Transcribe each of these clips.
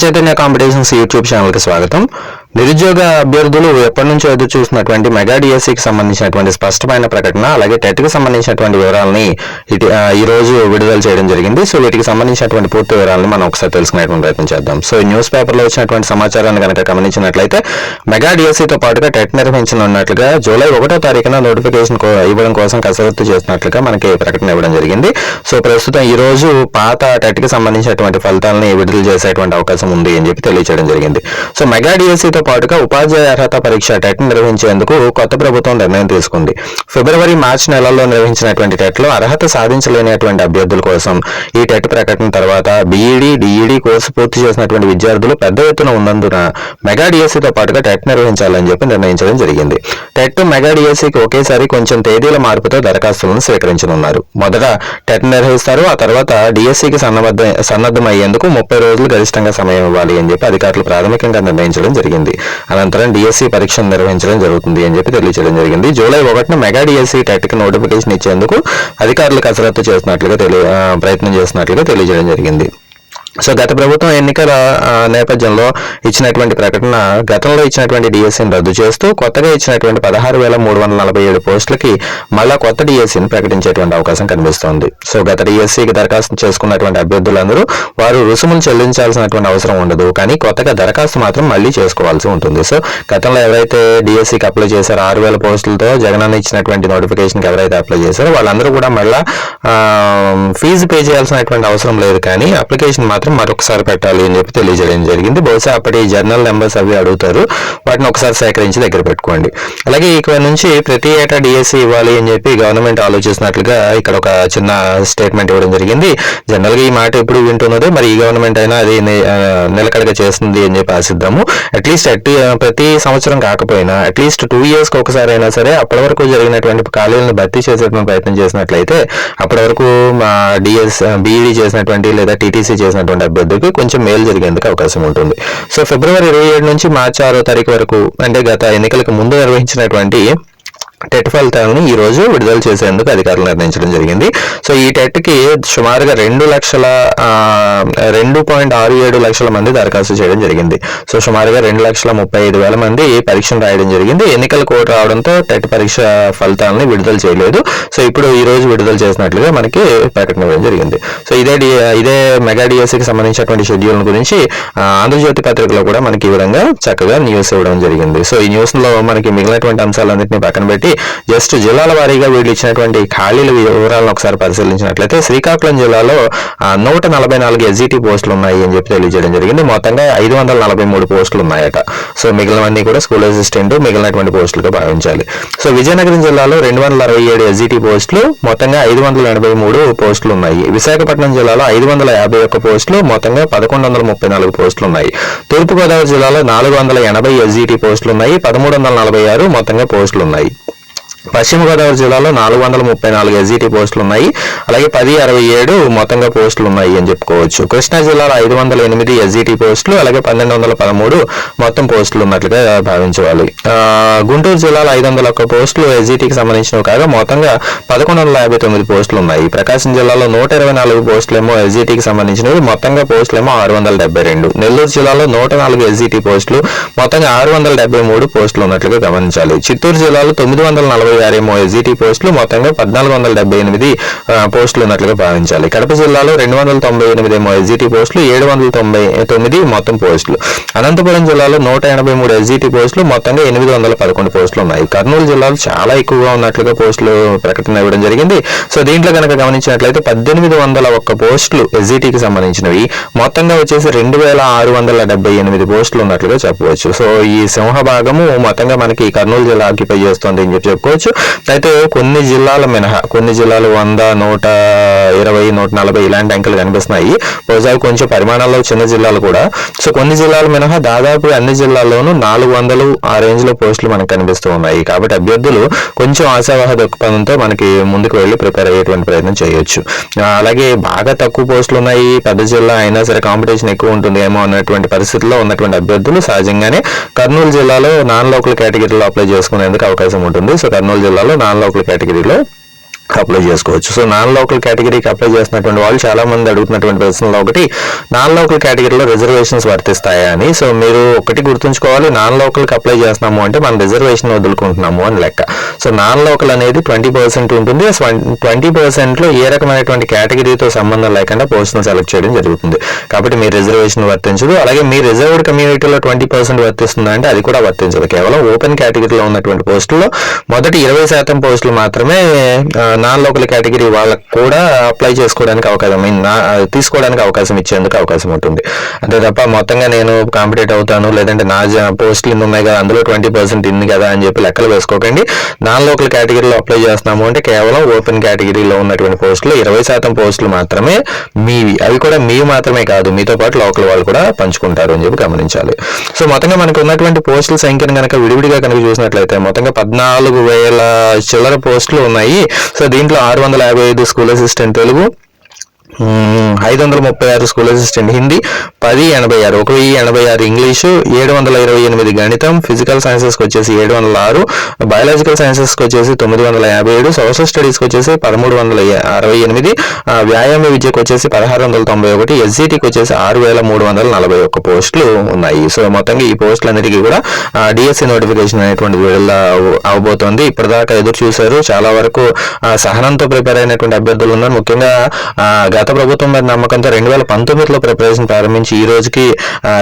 Chaitanya competitions YouTube ఛానల్కి స్వాగతం. నిరుద్యోగ అభ్యర్థులు ఎప్పటి నుంచో ఎదురు చూసినటువంటి మెగా డిఎస్సికి సంబంధించినటువంటి స్పష్టమైన ప్రకటన అలాగే టెట్కి సంబంధించినటువంటి వివరాలని ఇటు ఈ రోజు విడుదల చేయడం జరిగింది. సో వీటికి సంబంధించినటువంటి పూర్తి వివరాలను మనం ఒకసారి తెలుసుకునేటువంటి ప్రయత్నం చేద్దాం. సో ఈ న్యూస్ పేపర్లో వచ్చినటువంటి సమాచారాన్ని కనుక గమనించినట్లయితే మెగా డిఎస్సితో పాటుగా టెట్ నిర్వహించనున్నట్లుగా జూలై ఒకటో తారీఖున నోటిఫికేషన్ కో- ఇవ్వడం కోసం కసరత్తు చేస్తున్నట్లుగా మనకి ప్రకటన ఇవ్వడం జరిగింది. సో ప్రస్తుతం ఈ రోజు పాత టెట్కి సంబంధించినటువంటి ఫలితాలని విడుదల చేసేటువంటి అవకాశం ఉంది అని చెప్పి తెలియజేయడం జరిగింది. సో మెగా డిఎస్సితో పాటుగా ఉపాధ్యాయ అర్హత పరీక్ష టెట్ నిర్వహించేందుకు కొత్త ప్రభుత్వం నిర్ణయం తీసుకుంది. ఫిబ్రవరి మార్చి నెలల్లో నిర్వహించినటువంటి టెట్లో అర్హత సాధించలేనటువంటి అభ్యర్థుల కోసం ఈ టెట్ ప్రకటన తర్వాత బీఈడీ డిఈడి కోర్సు పూర్తి చేసినటువంటి విద్యార్థులు పెద్ద ఎత్తున ఉన్నందున మెగా డిఎస్సితో పాటుగా టెట్ నిర్వహించాలని చెప్పి నిర్ణయించడం జరిగింది. టెట్ మెగా డిఎస్సికి ఒకేసారి కొంచెం తేదీల మార్పుతో దరఖాస్తులను స్వీకరించనున్నారు. మొదట టెట్ నిర్వహిస్తారు ఆ తర్వాత డిఎస్సికి సన్నబద్ధ సన్నద్ధమయ్యేందుకు ముప్పై రోజులు గరిష్టంగా సమయం ఇవ్వాలి అని చెప్పి అధికారులు ప్రాథమికంగా నిర్ణయించడం జరిగింది. అనంతరం డిఎస్సి పరీక్షను నిర్వహించడం జరుగుతుంది అని చెప్పి తెలియజేయడం జరిగింది. జూలై ఒకటిన మెగా డిఎస్సి టెట్కి నోటిఫికేషన్ ఇచ్చేందుకు అధికారులు కసరత్తు చేస్తున్నట్లుగా తెలియ ప్రయత్నం చేస్తున్నట్లుగా తెలియజేయడం జరిగింది. సో గత ప్రభుత్వం ఎన్నికల నేపథ్యంలో ఇచ్చినటువంటి ప్రకటన గతంలో ఇచ్చినటువంటి డిఎస్సిని రద్దు చేస్తూ కొత్తగా ఇచ్చినటువంటి పదహారు వేల మూడు వందల నలభై ఏడు పోస్టులకి మళ్ళా కొత్త డిఎస్సిని ప్రకటించేటువంటి అవకాశం కనిపిస్తోంది. సో గత డిఎస్సికి దరఖాస్తు చేసుకున్నటువంటి అభ్యర్థులందరూ వారు రుసుములు చెల్లించాల్సినటువంటి అవసరం ఉండదు కానీ కొత్తగా దరఖాస్తు మాత్రం మళ్ళీ చేసుకోవాల్సి ఉంటుంది. సో గతంలో ఎవరైతే డిఎస్సికి అప్లై చేశారో ఆరు వేల పోస్టులతో జగనన్న ఇచ్చినటువంటి నోటిఫికేషన్కి ఎవరైతే అప్లై చేశారో వాళ్ళందరూ కూడా మళ్ళా ఫీజు పే చేయాల్సినటువంటి అవసరం లేదు కానీ అప్లికేషన్ మాత్రం మరొకసారి పెట్టాలి అని చెప్పి తెలియజేయడం జరిగింది. బహుశా అప్పటి జర్నల్ నెంబర్స్ అవి అడుగుతారు. వాటిని ఒకసారి సేకరించి దగ్గర పెట్టుకోండి. అలాగే ఇక్కడ నుంచి ప్రతి ఏటా డిఎస్సి ఇవ్వాలి అని చెప్పి గవర్నమెంట్ ఆలోచిస్తున్నట్లుగా ఇక్కడ ఒక చిన్న స్టేట్మెంట్ ఇవ్వడం జరిగింది. జనరల్గా ఈ మాట ఎప్పుడు వింటున్నదో మరి ఈ గవర్నమెంట్ అయినా అది నిలకడగా చేస్తుంది అని చెప్పి ఆశిద్దాము. అట్లీస్ట్ అట్టి ప్రతి సంవత్సరం కాకపోయినా అట్లీస్ట్ టూ ఇయర్స్కి ఒకసారి అయినా సరే అప్పటి వరకు జరిగినటువంటి ఖాళీలను భర్తీ చేసేటువంటి ప్రయత్నం చేసినట్లయితే అప్పటి వరకు మా డిఎస్ బీఈడి చేసినటువంటి లేదా టీటీసీ చేసినటువంటి అభ్యర్థులకు కొంచెం మేలు జరిగేందుకు అవకాశం ఉంటుంది. సో ఫిబ్రవరి ఇరవై ఏడు నుంచి మార్చి ఆరో తారీఖు వరకు అంటే గత ఎన్నికలకు ముందు నిర్వహించినటువంటి టెట్ ఫలితాలను ఈ రోజు విడుదల చేసేందుకు అధికారులు నిర్ణయించడం జరిగింది. సో ఈ టెట్కి సుమారుగా రెండు లక్షల రెండు పాయింట్ ఆరు ఏడు లక్షల మంది దరఖాస్తు చేయడం జరిగింది. సో సుమారుగా రెండు లక్షల ముప్పై ఐదు వేల మంది పరీక్షను రాయడం జరిగింది. ఎన్నికల కోడ్ రావడంతో టెట్ పరీక్ష ఫలితాలను విడుదల చేయలేదు. సో ఇప్పుడు ఈ రోజు విడుదల చేసినట్లుగా మనకి ప్రకటన ఇవ్వడం జరిగింది. సో ఇదే డి- ఇదే మెగా డిఎస్సికి సంబంధించినటువంటి షెడ్యూల్ గురించి ఆంధ్రజ్యోతి పత్రికలో కూడా మనకి ఈ విధంగా చక్కగా న్యూస్ ఇవ్వడం జరిగింది. సో ఈ న్యూస్లో మనకి మిగిలినటువంటి అంశాలన్నింటినీ పక్కన పెట్టి జస్ట్ జిల్లాల వారీగా వీళ్ళు ఇచ్చినటువంటి ఖాళీల వివరాలను ఒకసారి పరిశీలించినట్లయితే శ్రీకాకుళం జిల్లాలో ఆ, నూట నలభై నాలుగు ఎస్జిటి పోస్టులు ఉన్నాయి అని చెప్పి తెలియజేయడం జరిగింది. మొత్తంగా ఐదు వందల నలభై మూడు పోస్టులు ఉన్నాయట సో మిగిలినవన్నీ కూడా స్కూల్ అసిస్టెంట్ మిగిలినటువంటి పోస్టులుగా భావించాలి. సో విజయనగరం జిల్లాలో రెండు వందల అరవై ఏడు ఎస్జిటి పోస్టులు మొత్తంగా ఐదు వందల ఎనభై మూడు పోస్టులు ఉన్నాయి విశాఖపట్నం జిల్లాలో ఐదు వందల యాభై ఒక్క పోస్టులు మొత్తంగా పదకొండు వందల ముప్పై నాలుగు పోస్టులు ఉన్నాయి తూర్పుగోదావరి జిల్లాలో నాలుగు వందల ఎనభై ఎస్జిటి పోస్టులు ఉన్నాయి పదమూడు వందల నలభై ఆరు మొత్తంగా పోస్టులు ఉన్నాయి పశ్చిమ గోదావరి జిల్లాలో నాలుగు వందల ముప్పై నాలుగు ఎస్జిటి పోస్టులు ఉన్నాయి అలాగే పది అరవై ఏడు మొత్తంగా పోస్టులు ఉన్నాయి అని చెప్పుకోవచ్చు. కృష్ణా జిల్లాలో ఐదు వందల ఎనిమిది ఎస్జిటి పోస్టులు అలాగే పన్నెండు వందల పదమూడు మొత్తం పోస్టులు ఉన్నట్లుగా భావించాలి గుంటూరు జిల్లాలో ఐదు వందల ఒక్క పోస్టులు ఎస్జిటికి సంబంధించినవి కాగా మొత్తంగా పదకొండు వందల యాభై తొమ్మిది పోస్టులు ఉన్నాయి. ప్రకాశం జిల్లాలో నూట ఇరవై నాలుగు పోస్టులు ఏమో ఎస్జిటికి సంబంధించినవి మొత్తంగా పోస్టులు ఏమో ఆరు వందల డెబ్బై రెండు. నెల్లూరు జిల్లాలో నూట నాలుగు ఎస్జిటి పోస్టులు మొత్తంగా ఆరు వందల డెబ్బై మూడు పోస్టులు ఉన్నట్లుగా గమనించాలి. చిత్తూరు జిల్లాలో తొమ్మిది వందల నలభై ఆరు ఏమో ఎస్జిటి పోస్టులు మొత్తంగా పద్నాలుగు వందల డెబ్బై ఎనిమిది పోస్టులు ఉన్నట్లుగా భావించాలి. కడప జిల్లాలో రెండు వందల తొంభై ఎనిమిది ఏమో ఎస్జిటి పోస్టులు ఏడు వందల తొంభై తొమ్మిది మొత్తం పోస్టులు. అనంతపురం జిల్లాలో నూట ఎనభై మూడు ఎస్జిటి పోస్టులు మొత్తంగా ఎనిమిది వందల పదకొండు పోస్టులు ఉన్నాయి. కర్నూలు జిల్లాలో చాలా ఎక్కువగా ఉన్నట్లుగా పోస్టులు ప్రకటన ఇవ్వడం జరిగింది. సో దీంట్లో కనుక గమనించినట్లయితే పద్దెనిమిది వందల ఒక్క పోస్టులు ఎస్జిటికి సంబంధించినవి. మొత్తంగా వచ్చేసి రెండు వేల ఆరు వందల డెబ్బై ఎనిమిది పోస్టులు ఉన్నట్లుగా చెప్పవచ్చు. సో ఈ సింహ భాగము మొత్తంగా మనకి కర్నూలు జిల్లా ఆక్యుపై చేస్తుంది అని చెప్పి చెప్పుకోవచ్చు. అయితే కొన్ని జిల్లాల మినహా కొన్ని జిల్లాలు వంద నూట ఇరవై నూట నలభై ఇలాంటి అంకెలు కనిపిస్తున్నాయి. బహుశా కొంచెం పరిమాణంలో చిన్న జిల్లాలు కూడా. సో కొన్ని జిల్లాలు మినహా దాదాపు అన్ని జిల్లాల్లోనూ నాలుగు వందలు ఆ రేంజ్లో పోస్టులు మనకు కనిపిస్తూ ఉన్నాయి. కాబట్టి అభ్యర్థులు కొంచెం ఆశావాహ దృక్పథంతో మనకి ముందుకు వెళ్ళి ప్రిపేర్ అయ్యేటువంటి ప్రయత్నం చేయొచ్చు. అలాగే బాగా తక్కువ పోస్టులు ఉన్నాయి. పెద్ద జిల్లా అయినా సరే కాంపిటీషన్ ఎక్కువ ఉంటుంది ఏమో అన్నటువంటి పరిస్థితుల్లో ఉన్నటువంటి అభ్యర్థులు సహజంగానే కర్నూలు జిల్లాలో నాన్ లోకల్ కేటగిరీలో అప్లై చేసుకునేందుకు అవకాశం ఉంటుంది. సో కర్నూలు జిల్లాలో నాన్ లోకల్ కేటగిరీలో అప్లై చేసుకోవచ్చు. సో నాన్ లోకల్ కేటగిరీకి అప్లై చేసినటువంటి వాళ్ళు చాలా మంది అడుగుతున్నటువంటి ప్రశ్నలో ఒకటి నాన్ లోకల్ కేటగిరీలో రిజర్వేషన్స్ వర్తిస్తాయా అని. సో మీరు ఒకటి గుర్తుంచుకోవాలి నాన్ లోకల్కి అప్లై చేస్తున్నాము అంటే మనం రిజర్వేషన్ వదులుకుంటున్నాము అని లెక్క. సో నాన్ లోకల్ అనేది ట్వంటీ పర్సెంట్ ఉంటుంది. ట్వంటీ పర్సెంట్లో ఏ రకమైనటువంటి కేటగిరీతో సంబంధం లేకుండా పోస్టును సెలెక్ట్ చేయడం జరుగుతుంది. కాబట్టి మీ రిజర్వేషన్ వర్తించదు. అలాగే మీ రిజర్వ్డ్ కమ్యూనిటీలో ట్వంటీ పర్సెంట్ వర్తిస్తుందా అంటే అది కూడా వర్తించదు. కేవలం ఓపెన్ కేటగిరీలో ఉన్నటువంటి పోస్టుల్లో మొదటి ఇరవై శాతం పోస్టులు మాత్రమే నాన్ లోకల్ కేటగిరీ వాళ్ళకు కూడా అప్లై చేసుకోవడానికి అవకాశం మీన్ నా- తీసుకోవడానికి అవకాశం ఇచ్చేందుకు అవకాశం ఉంటుంది. అంతే తప్ప మొత్తంగా నేను కాంపిటేట్ అవుతాను లేదంటే నా పోస్టులు ఇన్ని ఉన్నాయి కదా అందులో ట్వంటీ పర్సెంట్ ఇన్ని కదా అని చెప్పి లెక్కలు వేసుకోకండి. నాన్ లోకల్ కేటగిరీలో అప్లై చేస్తున్నాము అంటే కేవలం ఓపెన్ కేటగిరీలో ఉన్నటువంటి పోస్టులు ఇరవై శాతం పోస్టులు మాత్రమే మీవి అవి కూడా మీవి మాత్రమే కాదు మీతో పాటు లోకల్ వాళ్ళు కూడా పంచుకుంటారు అని చెప్పి గమనించాలి. సో మొత్తంగా మనకు ఉన్నటువంటి పోస్టుల సంఖ్యను కనుక విడివిడిగా కనుక చూసినట్లయితే మొత్తంగా పద్నాలుగు వేల చిల్లర పోస్టులు ఉన్నాయి. సో దీంట్లో ఆరు వందల యాభై ఐదు స్కూల్ అసిస్టెంట్ తెలుగు ఐదు వందల ముప్పై ఆరు స్కూల్ అసిస్టెంట్ హిందీ పది ఎనభై ఆరు ఒక వెయ్యి ఎనభై ఆరు ఇంగ్లీషు ఏడు వందల ఇరవై ఎనిమిది గణితం ఫిజికల్ సైన్సెస్కి వచ్చేసి ఏడు వందల ఆరు బయాలజికల్ సైన్సెస్కి వచ్చేసి తొమ్మిది వందల యాభై ఏడు సోషల్ స్టడీస్కి వచ్చేసి పదమూడు వందల అరవై ఎనిమిది వ్యాయామ విద్యకు వచ్చేసి పదహారు వందల తొంభై ఒకటి ఎస్జిటికి వచ్చేసి ఆరు వేల మూడు వందల నలభై ఒక్క పోస్టులు ఉన్నాయి. సో మొత్తంగా ఈ పోస్టులన్నిటికీ కూడా డిఎస్సి నోటిఫికేషన్ అనేటువంటి విడుదల అవబోతోంది. ఇప్పటిదాకా ఎదురు చూశారు చాలా వరకు సహనంతో ప్రిపేర్ అయినటువంటి అభ్యర్థులు ఉన్నారు. ముఖ్యంగా గత ప్రభుత్వం మీద నమ్మకంతో రెండు వేల పంతొమ్మిదిలో ప్రిపరేషన్ ప్రారంభించి ఈ రోజుకి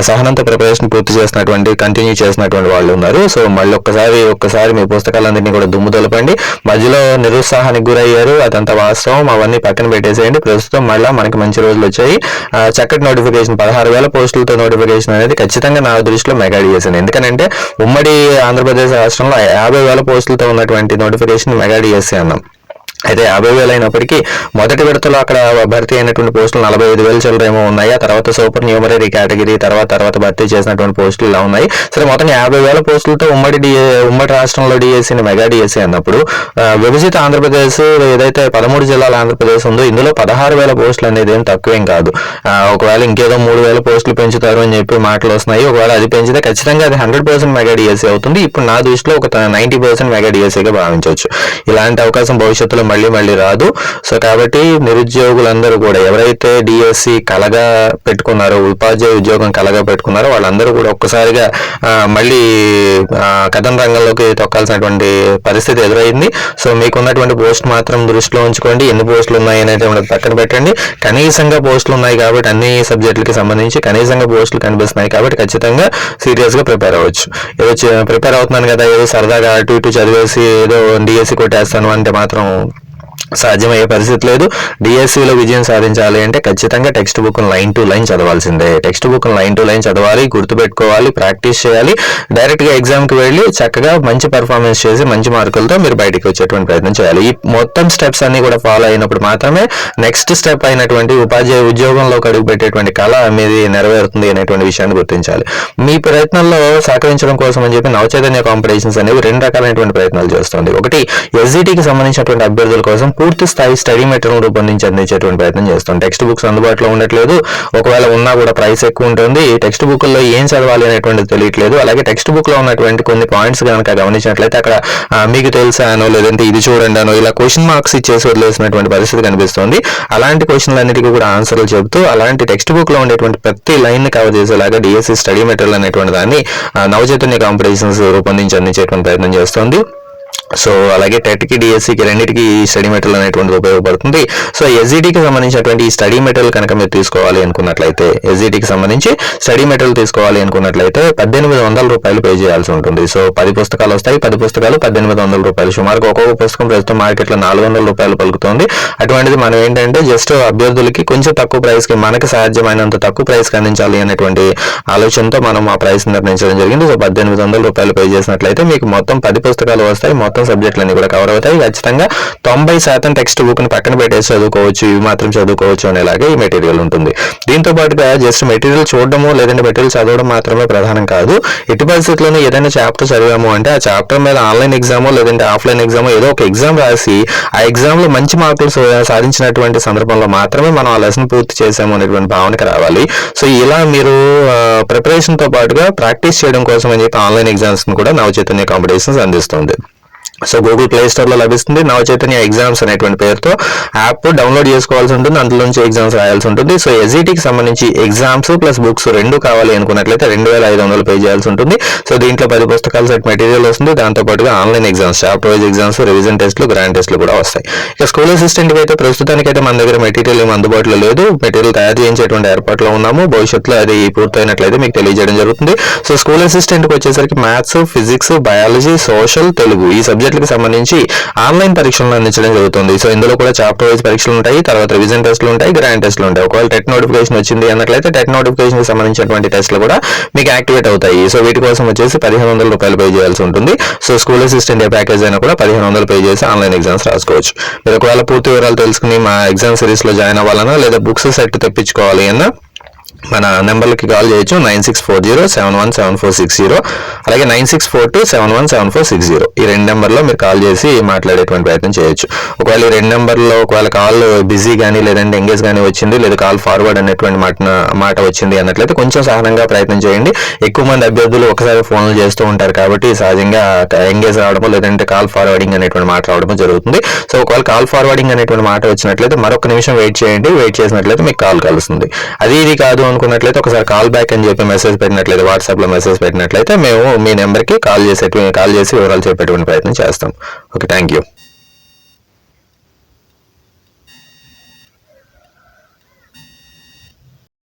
సహనంత సహనంతో ప్రిపరేషన్ పూర్తి చేసినటువంటి కంటిన్యూ చేసినటువంటి వాళ్ళు ఉన్నారు. సో మళ్ళీ ఒక్కసారి ఒక్కసారి మీ పుస్తకాలన్నింటినీ కూడా దుమ్ము తెలపండి. మధ్యలో నిరుత్సాహానికి గురయ్యారు. అదంతా వాస్తవం. అవన్నీ పక్కన పెట్టేసేయండి. ప్రస్తుతం మళ్ళీ మనకి మంచి రోజులు వచ్చాయి. చక్కటి నోటిఫికేషన్ పదహారు వేల పోస్టులతో నోటిఫికేషన్ అనేది ఖచ్చితంగా నా దృష్టిలో మెగాడి చేశాను ఎందుకంటే ఉమ్మడి ఆంధ్రప్రదేశ్ రాష్ట్రంలో యాభై వేల పోస్టులతో ఉన్నటువంటి నోటిఫికేషన్ మెగాడి చేసే అన్నాం. అయితే యాభై వేలు అయినప్పటికీ మొదటి విడతలో అక్కడ భర్తీ అయినటువంటి పోస్టులు నలభై ఐదు వేలు చిల్లరేమో ఉన్నాయి. ఆ తర్వాత సూపర్ న్యూమరీ కేటగిరీ తర్వాత తర్వాత భర్తీ చేసినటువంటి పోస్టులు ఇలా ఉన్నాయి. సరే మొత్తం యాభై వేల పోస్టులతో ఉమ్మడి డిఏ ఉమ్మడి రాష్ట్రంలో డిఎస్సీని మెగా డిఎస్సీ అన్నప్పుడు విభజిత ఆంధ్రప్రదేశ్ ఏదైతే పదమూడు జిల్లాల ఆంధ్రప్రదేశ్ ఉందో ఇందులో పదహారు వేల పోస్టులు అనేది ఏం తక్కువేం కాదు. ఒకవేళ ఇంకేదో మూడు వేల పోస్టులు పెంచుతారు అని చెప్పి మాటలు వస్తున్నాయి. ఒకవేళ అది పెంచితే ఖచ్చితంగా అది హండ్రెడ్ పర్సెంట్ మెగా డిఎస్సీ అవుతుంది. ఇప్పుడు నా దృష్టిలో ఒక నైంటీ పర్సెంట్ మెగా డిఎస్సీగా భావించవచ్చు. ఇలాంటి అవకాశం భవిష్యత్తులో మళ్ళీ మళ్ళీ రాదు. సో కాబట్టి నిరుద్యోగులందరూ కూడా ఎవరైతే డిఎస్సి కలగా పెట్టుకున్నారో ఉపాధ్యాయ ఉద్యోగం కలగా పెట్టుకున్నారో వాళ్ళందరూ కూడా ఒక్కసారిగా మళ్ళీ కథన రంగంలోకి తొక్కాల్సినటువంటి పరిస్థితి ఎదురైంది. సో మీకున్నటువంటి పోస్ట్ మాత్రం దృష్టిలో ఉంచుకోండి. ఎన్ని పోస్టులు ఉన్నాయి అనేది పక్కన పెట్టండి. కనీసంగా పోస్టులు ఉన్నాయి కాబట్టి అన్ని సబ్జెక్టులకి సంబంధించి కనీసంగా పోస్టులు కనిపిస్తున్నాయి కాబట్టి ఖచ్చితంగా సీరియస్గా ప్రిపేర్ అవ్వచ్చు. ఏదో ప్రిపేర్ అవుతున్నాను కదా ఏదో సరదాగా అటు ఇటు చదివేసి ఏదో డిఎస్సి కొట్టేస్తాను అంటే మాత్రం సాధ్యమయ్యే పరిస్థితి లేదు. డిఎస్సిలో విజయం సాధించాలి అంటే ఖచ్చితంగా టెక్స్ట్ బుక్ను line to line చదవాల్సిందే. Text book line to line చదవాలి గుర్తుపెట్టుకోవాలి ప్రాక్టీస్ చేయాలి. డైరెక్ట్గా ఎగ్జామ్కి వెళ్ళి చక్కగా మంచి పర్ఫార్మెన్స్ చేసి మంచి మార్కులతో మీరు బయటికి వచ్చేటువంటి ప్రయత్నం చేయాలి. ఈ మొత్తం స్టెప్స్ అన్ని కూడా ఫాలో అయినప్పుడు మాత్రమే నెక్స్ట్ స్టెప్ అయినటువంటి ఉపాధ్యాయ ఉద్యోగంలోకి అడుగు పెట్టేటువంటి కళ మీది నెరవేరుతుంది అనేటువంటి విషయాన్ని గుర్తించాలి. మీ ప్రయత్నంలో సహకరించడం కోసం అని చెప్పి నవచైతన్య కాంపిటీషన్స్ అనేవి రెండు రకాలైనటువంటి ప్రయత్నాలు చేస్తుంది. ఒకటి ఎస్జిటికి సంబంధించినటువంటి అభ్యర్థుల కోసం పూర్తి స్థాయి స్టడీ మెటీరియల్ రూపొందించి అందించేటువంటి ప్రయత్నం చేస్తాం. టెక్స్ట్ బుక్స్ అందుబాటులో ఉండట్లేదు. ఒకవేళ ఉన్నా కూడా ప్రైస్ ఎక్కువ ఉంటుంది. టెక్స్ట్ బుక్లో ఏం చదవాలి అనేటువంటిది తెలియట్లేదు. అలాగే టెక్స్ట్ బుక్లో ఉన్నటువంటి కొన్ని పాయింట్స్ కనుక గమనించినట్లయితే అక్కడ మీకు తెలుసా అనో లేదంటే ఇది చూడండి అనో ఇలా క్వశ్చన్ మార్క్స్ ఇచ్చేసి వదిలేసినటువంటి పరిస్థితి కనిపిస్తుంది. అలాంటి క్వశ్చన్లన్నిటికీ కూడా ఆన్సర్లు చెబుతూ అలాంటి టెక్స్ట్ బుక్లో ఉండేటువంటి ప్రతి లైన్ని కవర్ చేసేలాగా డిఎస్సి స్టడీ మెటీరియల్ అనేటువంటి దాన్ని నవచైతన్య కాంపిటీషన్స్ రూపొందించి అందించేటువంటి ప్రయత్నం చేస్తోంది. సో అలాగే టెట్కి డిఎస్సికి రెండింటికి ఈ స్టడీ మెటీరియల్ అనేటువంటిది ఉపయోగపడుతుంది. సో ఎస్జిటికి సంబంధించినటువంటి ఈ స్టడీ మెటీరియల్ కనుక మీరు తీసుకోవాలి అనుకున్నట్లయితే ఎస్జిటికి సంబంధించి స్టడీ మెటీరియల్ తీసుకోవాలి అనుకున్నట్లయితే పద్దెనిమిది వందల రూపాయలు పే చేయాల్సి ఉంటుంది. సో పది పుస్తకాలు వస్తాయి పది పుస్తకాలు పద్దెనిమిది వందల రూపాయలు. సుమారుగా ఒక్కొక్క పుస్తకం ప్రస్తుతం మార్కెట్లో నాలుగు వందల రూపాయలు పలుకుతుంది. అటువంటిది మనం ఏంటంటే జస్ట్ అభ్యర్థులకి కొంచెం తక్కువ ప్రైస్కి మనకి సాధ్యమైనంత తక్కువ ప్రైస్కి అందించాలి అనేటువంటి ఆలోచనతో మనం ఆ ప్రైస్ నిర్ణయించడం జరిగింది. సో పద్దెనిమిది వందల రూపాయలు పే చేసినట్లయితే మీకు మొత్తం పది పుస్తకాలు వస్తాయి. మొత్తం సబ్జెక్టులన్నీ కూడా కవర్ అవుతాయి. ఖచ్చితంగా తొంభై శాతం టెక్స్ట్ బుక్ని పక్కన పెట్టేసి చదువుకోవచ్చు. ఇవి మాత్రం చదువుకోవచ్చు అనేలాగే ఈ మెటీరియల్ ఉంటుంది. దీంతో పాటుగా జస్ట్ మెటీరియల్ చూడడము లేదంటే మెటీరియల్ చదవడం మాత్రమే ప్రధానం కాదు. ఎట్టి పరిస్థితుల్లోనూ ఏదైనా చాప్టర్ చదివాము అంటే ఆ చాప్టర్ మీద ఆన్లైన్ ఎగ్జామ్ లేదంటే ఆఫ్లైన్ ఎగ్జామ్ ఏదో ఒక ఎగ్జామ్ రాసి ఆ ఎగ్జామ్లో మంచి మార్కులు సాధించినటువంటి సందర్భంలో మాత్రమే మనం ఆ లెసన్ పూర్తి చేసాము అనేటువంటి భావనకి రావాలి. సో ఇలా మీరు ప్రిపరేషన్తో పాటుగా ప్రాక్టీస్ చేయడం కోసం అని చెప్పి ఆన్లైన్ ఎగ్జామ్స్ని కూడా నవచైతన్య కాంపిటీషన్స్ అందిస్తుంది. సో గూగుల్ ప్లే స్టోర్లో లభిస్తుంది. నవ చైతన్య ఎగ్జామ్స్ అనేటువంటి పేరుతో యాప్ డౌన్లోడ్ చేసుకోవాల్సి ఉంటుంది. అందులో నుంచి ఎగ్జామ్స్ రాయాల్సి ఉంటుంది. సో ఎస్ఈటీకి సంబంధించి ఎగ్జామ్స్ ప్లస్ బుక్స్ రెండు కావాలి అనుకున్నట్లయితే రెండు వేల ఐదు వందలు పే చేయాల్సి ఉంటుంది. సో దీంట్లో పది పుస్తకాల సెట్ మెటీరియల్ వస్తుంది. దాంతోపాటుగా online exams chapter wise exams revision టెస్ట్లు గ్రాండ్ టెస్ట్లు కూడా వస్తాయి. ఇక స్కూల్ అసిస్టెంట్కి అయితే ప్రస్తుతానికైతే మన దగ్గర మెటీరియల్ ఏమి అందుబాటులో లేదు. మెటీరియల్ తయారు చేయించేటువంటి ఏర్పాట్లో ఉన్నాము. భవిష్యత్తులో అది పూర్తయినట్లయితే మీకు తెలియజేయడం జరుగుతుంది. సో స్కూల్ అసిస్టెంట్కి వచ్చేసరికి maths physics biology social Telugu ఈ సబ్జెక్ట్ సబ్జెక్టులకు సంబంధించి ఆన్లైన్ పరీక్షలను అందించడం జరుగుతుంది. సో ఇందులో కూడా చాప్టర్ వైజ్ పరీక్షలు ఉంటాయి తర్వాత రివిజన్ టెస్ట్లు ఉంటాయి గ్రాండ్ టెస్ట్లు ఉంటాయి. ఒకవేళ టెట్ నోటిఫికేషన్ వచ్చింది అన్నట్లయితే టెట్ నోటిఫికేషన్కి సంబంధించినటువంటి టెస్ట్లు కూడా మీకు యాక్టివేట్ అవుతాయి. సో వీటి కోసం వచ్చేసి పదిహేను వందల రూపాయలు పే చేయాల్సి ఉంటుంది. సో స్కూల్ అసిస్టెంట్ ఏ ప్యాకేజ్ అయినా కూడా పదిహేను వందలు పే చేసి ఆన్లైన్ ఎగ్జామ్స్ రాసుకోవచ్చు. మీరు ఒకవేళ పూర్తి వివరాలు తెలుసుకుని మా ఎగ్జామ్ సిరీస్లో జాయిన్ అవ్వాలన్నా లేదా బుక్స్ సెట్ తెప్పించుకోవాలి అన్నా మన నెంబర్లకి కాల్ చేయొచ్చు. Nine six four zero seven one seven four six zero అలాగే nine six four two seven one seven four six zero ఈ రెండు నెంబర్లో మీరు కాల్ చేసి మాట్లాడేటువంటి ప్రయత్నం చేయొచ్చు. ఒకవేళ ఈ రెండు నెంబర్లో ఒకవేళ కాల్ బిజీ కానీ లేదంటే ఎంగేజ్ కానీ వచ్చింది లేదా కాల్ ఫార్వర్డ్ అనేటువంటి మాట మాట వచ్చింది అన్నట్లయితే కొంచెం సహనంగా ప్రయత్నం చేయండి. ఎక్కువ మంది అభ్యర్థులు ఒకసారి ఫోన్లు చేస్తూ ఉంటారు కాబట్టి సహజంగా ఎంగేజ్ రావడము లేదంటే కాల్ ఫార్వర్డింగ్ అనేటువంటి మాట రావడము జరుగుతుంది. సో ఒకవేళ కాల్ ఫార్వర్డింగ్ అనేటువంటి మాట వచ్చినట్లయితే మరొక నిమిషం వెయిట్ చేయండి. వెయిట్ చేసినట్లయితే మీకు కాల్ కలుస్తుంది. అది ఇది కాదు అనుకున్నట్లయితే ఒకసారి కాల్ బ్యాక్ అని చెప్పి మెసేజ్ పెట్టినట్లయితే వాట్సాప్లో మెసేజ్ పెట్టినట్లయితే మేము మీ నెంబర్కి కాల్ చేసే కాల్ చేసి వివరాలు చెప్పేటువంటి ప్రయత్నం చేస్తాం. Okay thank you